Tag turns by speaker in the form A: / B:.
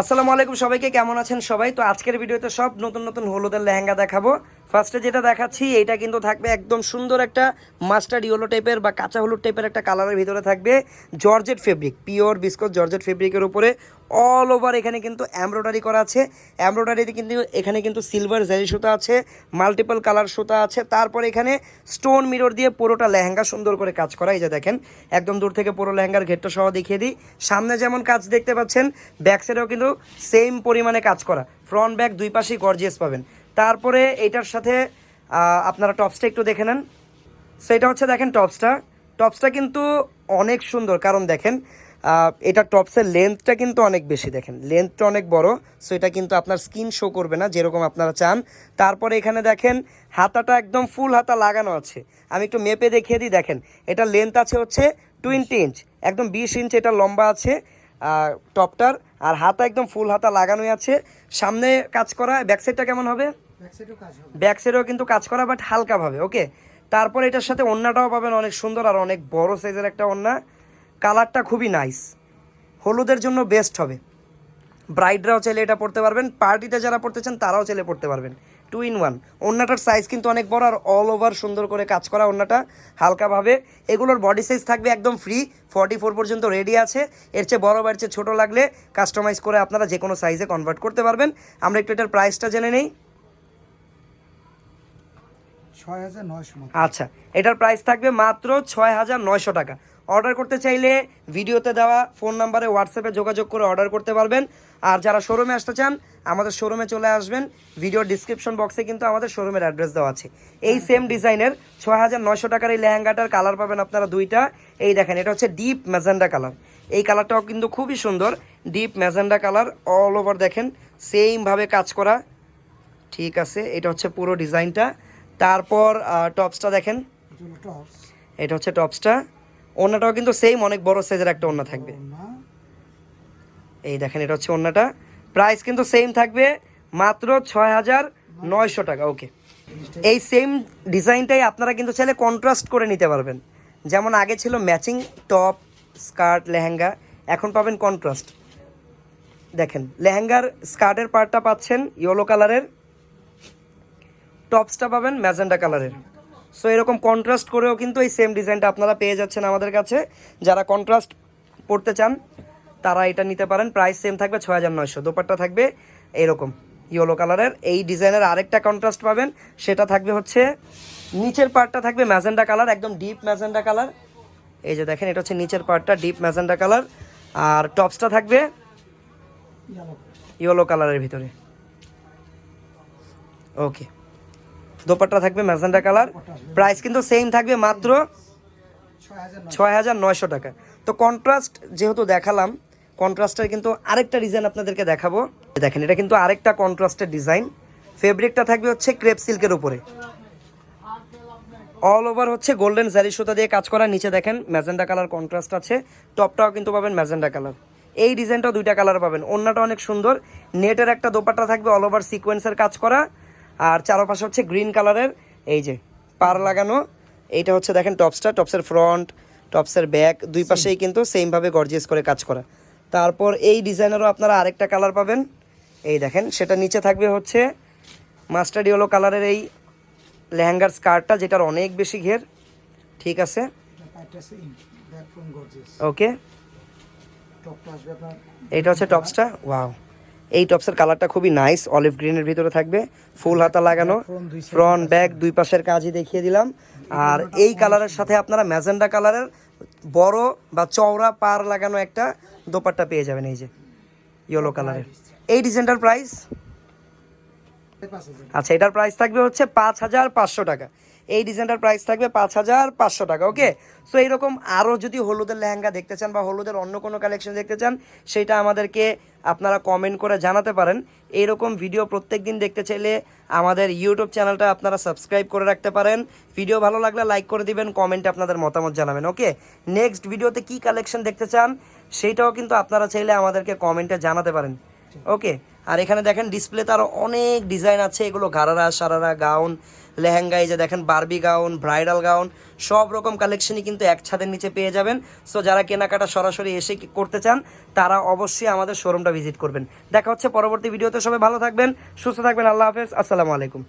A: আসসালামু আলাইকুম সবাইকে, কেমন আছেন সবাই? তো আজকের ভিডিওতে সব নতুন নতুন হলুদের লেহেঙ্গা দেখাবো। ফার্স্টে যেটা দেখাচ্ছি, এটা কিন্তু থাকবে একদম সুন্দর একটা মাস্টার্ড ইয়েলো টাইপের বা কাঁচা হলুদ টাইপের একটা কালারের ভিতরে থাকবে georgette fabric pure biscuit georgette ফেব্রিকের উপরে। অল ওভার এখানে কিন্তু এমব্রয়ডারি করা আছে। এমব্রয়ডারিতে কিন্তু এখানে কিন্তু সিলভার জারি সুতা আছে মাল্টিপল কালার সুতা আছে। তারপরে এখানে স্টোন মিরর দিয়ে পুরোটা লেহেঙ্গা সুন্দর করে কাজ করা। এই যে দেখেন, একদম দূর থেকে পুরো লেহেঙ্গার ঘেরটা সহ দেখিয়ে দিই। সামনে যেমন কাজ দেখতে পাচ্ছেন ব্যাক সাইডেও কিন্তু সেম পরিমাণে কাজ করা। ফ্রন্ট ব্যাক দুই পাশেই গর্জিয়াস পাবেন। তারপরে এইটার সাথে আপনারা টপসটা একটু দেখে নেন। সেটা হচ্ছে দেখেন টপসটা। টপসটা কিন্তু অনেক সুন্দর, কারণ দেখেন এটা টপসের লেন্থটা কিন্তু অনেক বেশি দেখেন। লেন্থটা অনেক বড় সো এটা কিন্তু আপনার স্কিন শো করবে না, যেরকম আপনারা চান। তারপরে এখানে দেখেন, হাতাটা একদম ফুল হাতা লাগানো আছে। আমি একটু মেপে দেখিয়ে দিই, দেখেন, এটা লেন্থ আছে হচ্ছে টোয়েন্টি ইঞ্চ একদম বিশ ইঞ্চ এটা লম্বা আছে টপটার। আর হাতা একদম ফুল হাতা লাগানোই আছে। সামনে কাজ করা ব্যাক সাইডটা কেমন হবে? ব্যাক সাইডেও কিন্তু কাজ করা বাট হালকাভাবে ওকে তারপর এটার সাথে ওন্নাটাও পাবেন, অনেক সুন্দর আর অনেক বড় সাইজের একটা ওন্না কালারটা খুবই নাইস হলুদের জন্য বেস্ট হবে। ব্রাইডরাও চাইলে এটা পড়তে পারবেন পার্টিতে যারা পড়তে চান, তারাও চাইলে পড়তে পারবেন। টু ইন ওয়ান ওন্নাটার সাইজ কিন্তু অনেক বড় আর অল ওভার সুন্দর করে কাজ করা ওন্নাটা হালকাভাবে এগুলোর বডি সাইজ থাকবে একদম ফ্রি ফর্টি ফোর পর্যন্ত রেডি আছে। এর চেয়ে বড় বা এর চেয়ে ছোটো লাগলে কাস্টমাইজ করে আপনারা যে কোনো সাইজে কনভার্ট করতে পারবেন। আমরা একটু এটার প্রাইসটা জেনে নেই
B: ছয় হাজার নয়শো মতো
A: আচ্ছা এটার প্রাইস থাকবে মাত্র ছয় হাজার নয়শো টাকা। অর্ডার করতে চাইলে ভিডিওতে দেওয়া ফোন নাম্বারে হোয়াটসঅ্যাপে যোগাযোগ করে অর্ডার করতে পারবেন। আর যারা শোরুমে আসতে চান, আমাদের শোরুমে চলে আসবেন। ভিডিওর ডিসক্রিপশন বক্সে কিন্তু আমাদের শোরুমের অ্যাড্রেস দেওয়া আছে। এই সেম ডিজাইনের ছয় হাজার নয়শো টাকার এই লেহেঙ্গাটার কালার পাবেন আপনারা দুইটা। এই দেখেন, এটা হচ্ছে ডিপ ম্যাজেন্ডা কালার এই কালারটাও কিন্তু খুবই সুন্দর। Deep magenta colour all over দেখেন। সেমভাবে কাজ করা। ঠিক আছে, এটা হচ্ছে পুরো ডিজাইনটা তারপর টপসটা দেখেন।
B: এটা
A: হচ্ছে টপসটা। ওন্নাটাও কিন্তু সেম অনেক বড় সাইজের একটা ওন্না থাকবে। এই দেখেন এটা হচ্ছে ওন্নাটা। প্রাইস কিন্তু সেম থাকবে মাত্র ছয় হাজার নয়শো টাকা ওকে এই সেম ডিজাইনটাই আপনারা কিন্তু চাইলে কন্ট্রাস্ট করে নিতে পারবেন। যেমন আগে ছিল ম্যাচিং টপ স্কার্ট লেহেঙ্গা এখন পাবেন কন্ট্রাস্ট দেখেন লেহেঙ্গার স্কার্টের পার্টটা পাচ্ছেন ইয়েলো কালারের টপসটা পাবেন ম্যাজেন্ডা কালারের। সো এরকম কন্ট্রাস্ট করেও কিন্তু এই সেম ডিজাইনটা আপনারা পেয়ে যাচ্ছেন আমাদের কাছে। যারা কন্ট্রাস্ট পড়তে চান, তারা এটা নিতে পারেন। প্রাইস সেম থাকবে ছয় হাজার নয়শো। দোপাট্টা থাকবে এরকম ইয়েলো কালারের। এই ডিজাইনের আরেকটা কন্ট্রাস্ট পাবেন, সেটা থাকবে হচ্ছে, নিচের পার্টটা থাকবে ম্যাজেন্ডা কালার, একদম ডিপ ম্যাজেন্ডা কালার। এই যে দেখেন, এটা হচ্ছে নিচের পার্টটা ডিপ ম্যাজেন্ডা কালার। আর টপসটা থাকবে
B: ইয়েলো
A: কালারের ভিতরে। ওকে দোপাট্টা থাকবে ম্যাজেন্ডা কালার। প্রাইস কিন্তু সেম থাকবে মাত্র
B: ছয় হাজার
A: নয়শো টাকা। তো কন্ট্রাস্ট যেহেতু দেখালাম কন্ট্রাস্টের কিন্তু আরেকটা ডিজাইন আপনাদেরকে দেখাবো। দেখেন, এটা কিন্তু আরেকটা কন্ট্রাস্টের ডিজাইন ফেব্রিকটা থাকবে হচ্ছে ক্রেপ সিল্কের উপরে। অল ওভার হচ্ছে গোল্ডেন জারি সুতা দিয়ে কাজ করা। নিচে দেখেন, ম্যাজেন্ডা কালার কন্ট্রাস্ট আছে। টপটাও কিন্তু পাবেন ম্যাজেন্ডা কালার। এই ডিজাইনটাও দুইটা কালার পাবেন। অন্যটা অনেক সুন্দর। নেটের একটা দোপাট্টা থাকবে অল ওভার সিকোয়েন্সের কাজ করা। আর চারপাশে হচ্ছে গ্রিন কালারের এই যে পার লাগানো এইটা হচ্ছে দেখেন টপসটা টপসের ফ্রন্ট টপসের ব্যাক দুই পাশেই কিন্তু সেমভাবে গর্জিয়াস করে কাজ করা। তারপর এই ডিজাইনেরও আপনারা আরেকটা কালার পাবেন। এই দেখেন সেটা নিচে থাকবে হচ্ছে মাস্টার্ড ইয়েলো কালারের এই লেহেঙ্গার স্কার্টটা যেটার অনেক বেশি ঘের। ঠিক আছে? ওকে এইটা হচ্ছে টপসটা? ওয়াও এই টপসের কালারটা খুবই নাইস অলিভ গ্রিনের ভিতরে থাকবে ফুল হাতা লাগানো ফ্রন্ট ব্যাক দুই পাশের কাজই দেখিয়ে দিলাম। আর এই কালারের সাথে আপনারা ম্যাজেন্ডা কালারের বড় বা চওড়া পার লাগানো একটা দোপাট্টা পেয়ে যাবেন এই যে ইয়েলো কালারের। এই ডিজাইনটার প্রাইস আচ্ছা এটার প্রাইস থাকবে হচ্ছে পাঁচ হাজার পাঁচশো টাকা। এই ডিজাইনটার প্রাইস থাকবে পাঁচ হাজার পাঁচশো টাকা ওকে সো এইরকম আরও যদি হলুদের লেহেঙ্গা দেখতে চান বা হলুদের অন্য কোনো কালেকশন দেখতে চান সেটা আমাদেরকে আপনারা কমেন্ট করে জানাতে পারেন। এইরকম ভিডিও প্রত্যেক দিন দেখতে চাইলে আমাদের ইউটিউব চ্যানেলটা আপনারা সাবস্ক্রাইব করে রাখতে পারেন। ভিডিও ভালো লাগলে লাইক করে দিবেন কমেন্টে আপনাদের মতামত জানাবেন ওকে নেক্সট ভিডিওতে কি কালেকশন দেখতে চান সেইটাও কিন্তু আপনারা চাইলে আমাদেরকে কমেন্টে জানাতে পারেন ওকে আর এখানে দেখেন ডিসপ্লেতে আরও অনেক ডিজাইন আছে। এগুলো গারারা সারারা গাউন লেহেঙ্গা, এই যে দেখেন বার্বি গাউন ব্রাইডাল গাউন সব রকম কালেকশনই কিন্তু এক ছাদের নিচে পেয়ে যাবেন। সো যারা কেনাকাটা সরাসরি এসে করতে চান, তারা অবশ্যই আমাদের শোরুমটা ভিজিট করবেন। দেখা হচ্ছে পরবর্তী ভিডিওতে সবাই ভালো থাকবেন, সুস্থ থাকবেন, আল্লাহ হাফেজ, আসসালামু আলাইকুম।